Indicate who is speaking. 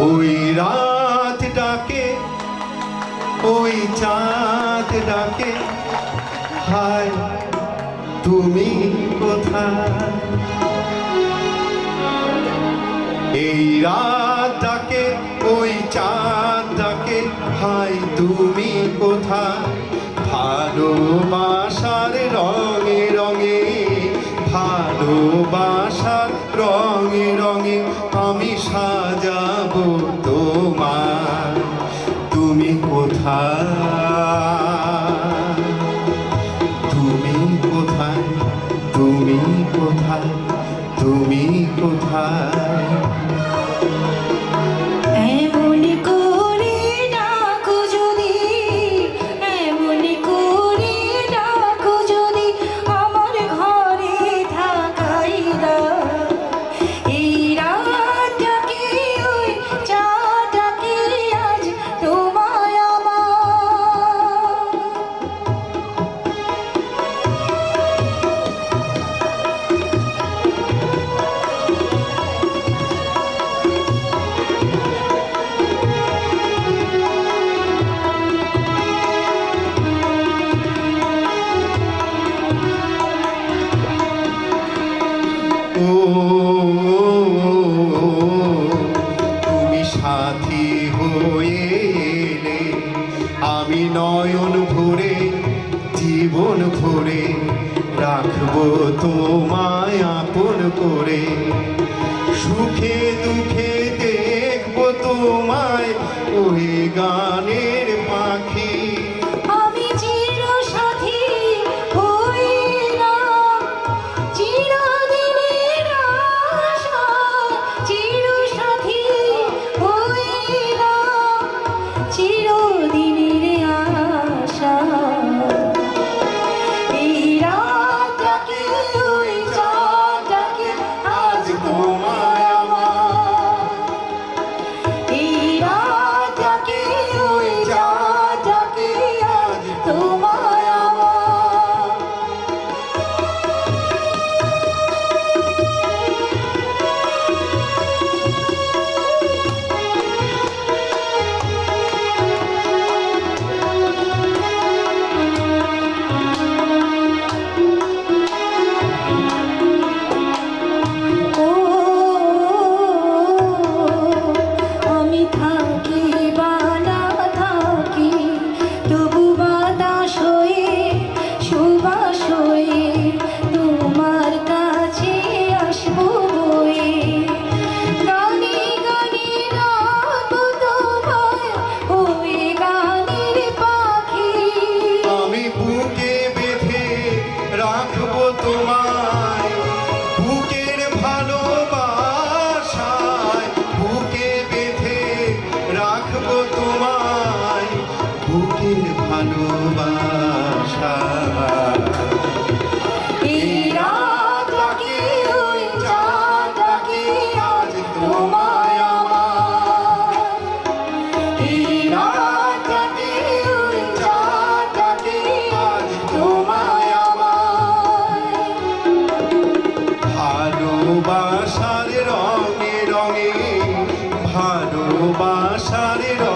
Speaker 1: ওই রাত ডাকে, ওই চাঁদ ডাকে, হায়, তুমি কোথায়? এই রাত ডাকে, ওই চাঁদ ডাকে হাই তুমি কোথায়? ভালোবাসার রঙে রঙে, ভালোবাসার রঙে আমি নয়ন ভরে, জীবন ভরে রাখব তোমায় আপন করে। সুখে দুঃখে দেখব তোমায় ওই গানের Hare Rama.